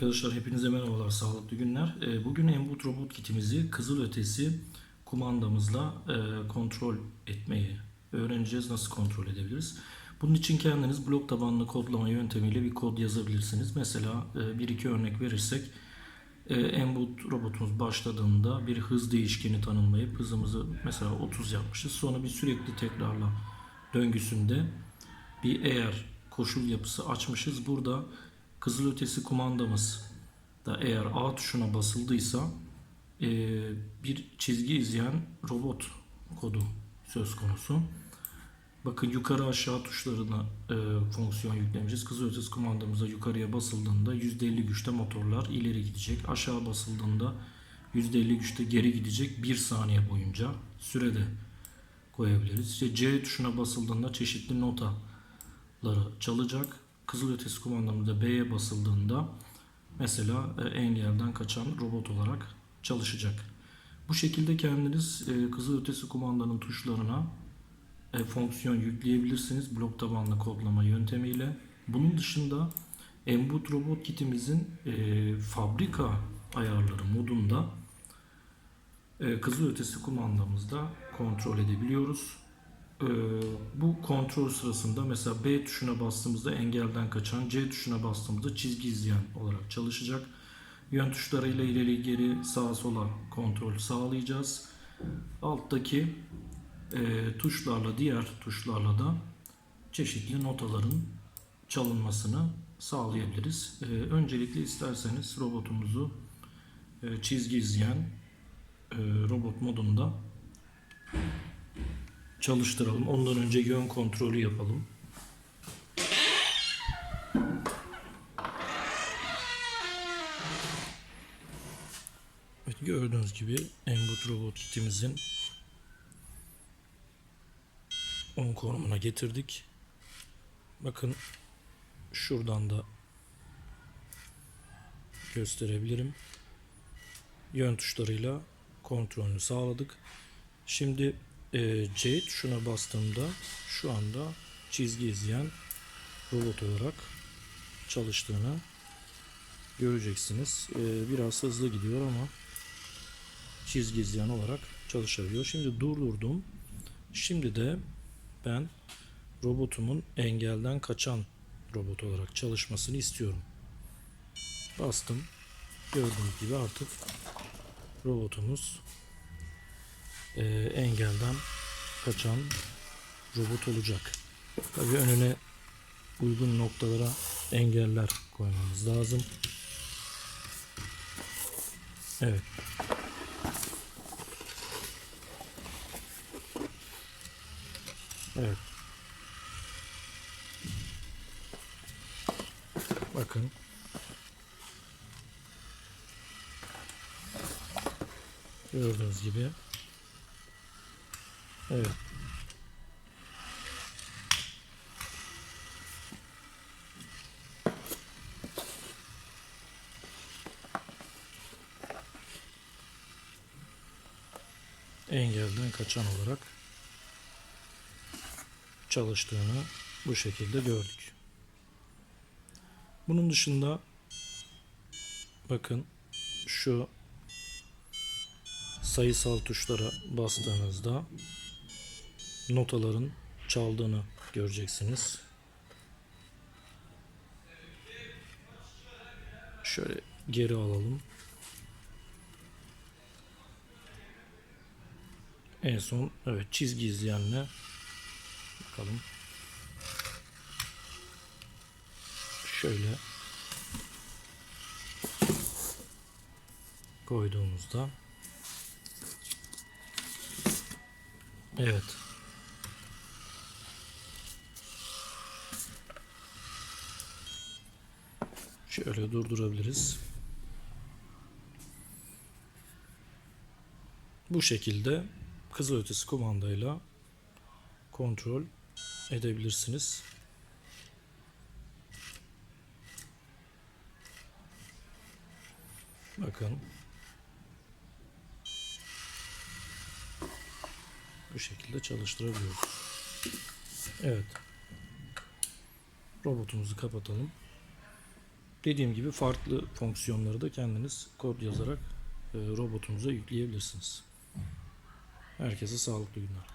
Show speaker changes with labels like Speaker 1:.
Speaker 1: Arkadaşlar hepinize merhabalar, sağlıklı günler. Ee, Bugün Embut robot kitimizi kızılötesi kumandamızla e, kontrol etmeyi öğreneceğiz. Nasıl kontrol edebiliriz? Bunun için kendiniz blok tabanlı kodlama yöntemiyle bir kod yazabilirsiniz. Mesela e, bir iki örnek verirsek e, Embut robotumuz başladığında bir hız değişkeni tanımlayıp hızımızı mesela 30 yapmışız. Sonra bir sürekli tekrarla döngüsünde bir eğer koşul yapısı açmışız. Burada kızılötesi kumandamız da eğer A tuşuna basıldıysa e, bir çizgi izleyen robot kodu söz konusu. Bakın yukarı aşağı tuşlarına e, fonksiyon yüklemişiz. Kızılötesi kumandamıza yukarıya basıldığında %50 güçte motorlar ileri gidecek. Aşağı basıldığında %50 güçte geri gidecek 1 saniye boyunca sürede koyabiliriz. İşte C tuşuna basıldığında çeşitli notaları çalacak. Kızılötesi kumandamızda B'ye basıldığında mesela e, engelden kaçan robot olarak çalışacak. Bu şekilde kendiniz e, kızılötesi kumandanın tuşlarına e, fonksiyon yükleyebilirsiniz blok tabanlı kodlama yöntemiyle. Bunun dışında Embut robot kitimizin fabrika ayarları modunda kızılötesi kumandamızda kontrol edebiliyoruz. E, bu kontrol sırasında mesela B tuşuna bastığımızda engelden kaçan, C tuşuna bastığımızda çizgi izleyen olarak çalışacak. Yön tuşlarıyla ileri geri sağa sola kontrol sağlayacağız. Alttaki e, tuşlarla diğer tuşlarla da çeşitli notaların çalınmasını sağlayabiliriz. E, öncelikle isterseniz robotumuzu e, çizgi izleyen e, robot modunda çalıştıralım. Ondan önce yön kontrolü yapalım. Evet, gördüğünüz gibi Embut robot kitimizin 10 konumuna getirdik. Bakın şuradan da gösterebilirim. Yön tuşlarıyla kontrolünü sağladık. Şimdi e, C tuşuna bastığımda şu anda çizgi izleyen robot olarak çalıştığını göreceksiniz. E, biraz hızlı gidiyor ama çizgi izleyen olarak çalışabiliyor. Şimdi durdurdum. Şimdi de ben robotumun engelden kaçan robot olarak çalışmasını istiyorum. Bastım. Gördüğünüz gibi artık robotumuz e, engelden kaçan robot olacak. Tabii önüne uygun noktalara engeller koymamız lazım. Evet. Evet. Bakın. Gördüğünüz gibi. Evet. Engelden kaçan olarak çalıştığını bu şekilde gördük. Bunun dışında bakın şu sayısal tuşlara bastığınızda notaların çaldığını göreceksiniz. Şöyle geri alalım. En son evet çizgi izleyenle bakalım. Şöyle koyduğumuzda Evet. Şöyle durdurabiliriz. Bu şekilde kızılötesi kumandayla kontrol edebilirsiniz. Bakın. Bu şekilde çalıştırabiliyoruz. Evet. Robotumuzu kapatalım. Dediğim gibi farklı fonksiyonları da kendiniz kod yazarak e, robotunuza yükleyebilirsiniz. Herkese sağlıklı günler.